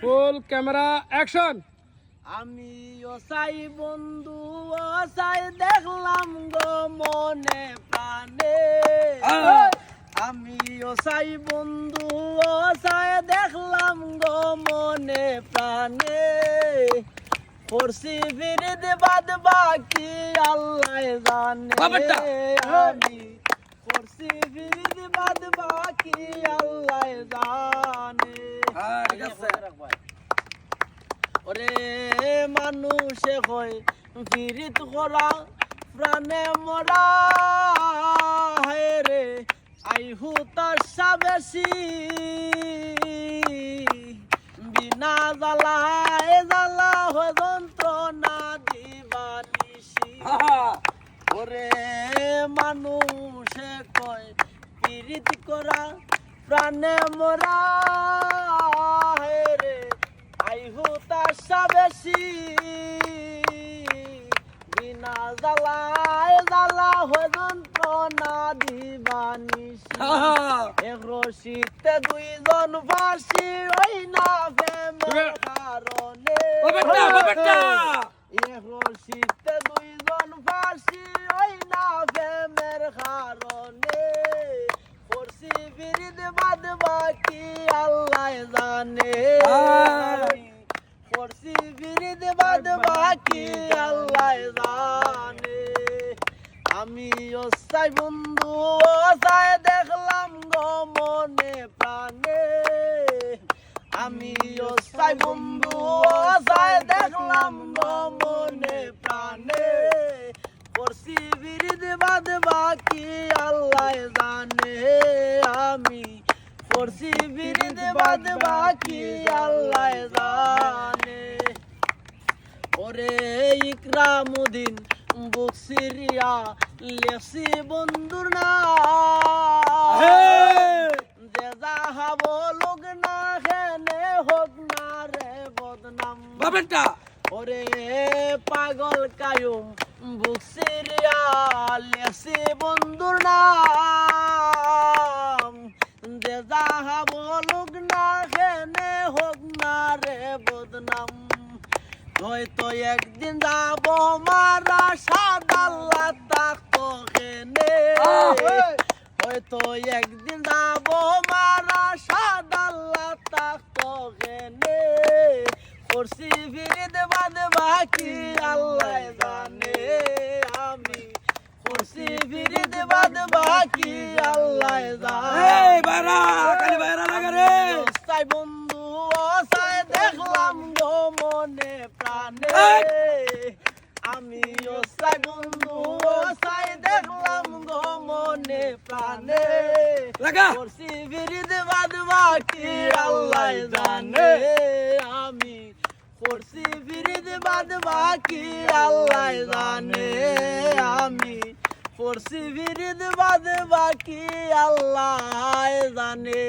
ফুল camera action আমি ওসাই বন্ধু ওসাই দেখলাম গো মনে প্রাণে। আমি ওসাই বন্ধু ওসাই দেখলাম গো মনে প্রাণে। পড়ছি বিরিদ বাদ বাকি আল্লাহ জানে। আমি পড়ছি বাদ বাকি আল্লাহ জানে হ্যাঁ, ঠিক আছে। ওরে মানুষে কয় ফিরিত করা প্রাণে মরা। হে রে আইহু তার সাবেশি। বিনা জ্বালা এ জ্বালা হয় যন্ত্রণা দিবানিসি ওরে মানুষে কয় পীড়িত করা প্রাণে মরা হে রে আইহু তার বেশি বিনা জ্বালায় জ্বালা হয়ে যন্ত্রণা দিবানিসি এক রশিতে দুইজন ফাঁসি ওই না প্রেমের কারণে। ও বেটা, ও বেটা। এক রশিতে দুইজন ফাঁসি ওই না প্রেমের কারণে। পড়ছি বিরিদ বাদ বাকি আল্লাহ জানে। পড়ছি বিরিদ বাদ বাকি আল্লাহ জানে। আমি ওসাই বন্ধু ওসাই দেখলাম গো মনে প্রাণে। আমি ওসাই বন্ধু ওসাই দেখলাম গো মনে প্রাণে। পড়ছি বিরিদ বাদ বাকি আল্লাহ জানে। আমি পড়ছি বিরিদ বাদ বাকি আল্লাহ জানে। ওরে ইকরামুদ্দিন বক্সিরিয়া লেসি বন্ধুর না যে যাহা বলুক না হেনে হোক না রে বদনাম। বাবেনটা ওরে পাগল কায়ুম বুকসিরিয়া লেসি বন্ধুর নাম। হয়তো একদিন যাব মারা সাদাল্লা তাকতো হেনে হয়তো একদিন যাব মারা সাদাল্লা তাকতো হেনে করছি বিরিদ বাদ বাকি আল্লাহ জানে। আমি করছি বিরিদ বাদ বাকি আল্লাহ জানে। বাইরা খালি বাইরা লাগা রে। বন্ধু প্রাণে আমি ওসাই বন্ধু ওসাই দেখলাম গো মনে প্রাণে করছি বিরিদ বাদ বাকি আল্লাহ জানে। আমি করছি বিরিদ বাদ বাকি আল্লাহ জানে। আমি করছি বিরিদ বাদ বাকি আল্লাহ জানে।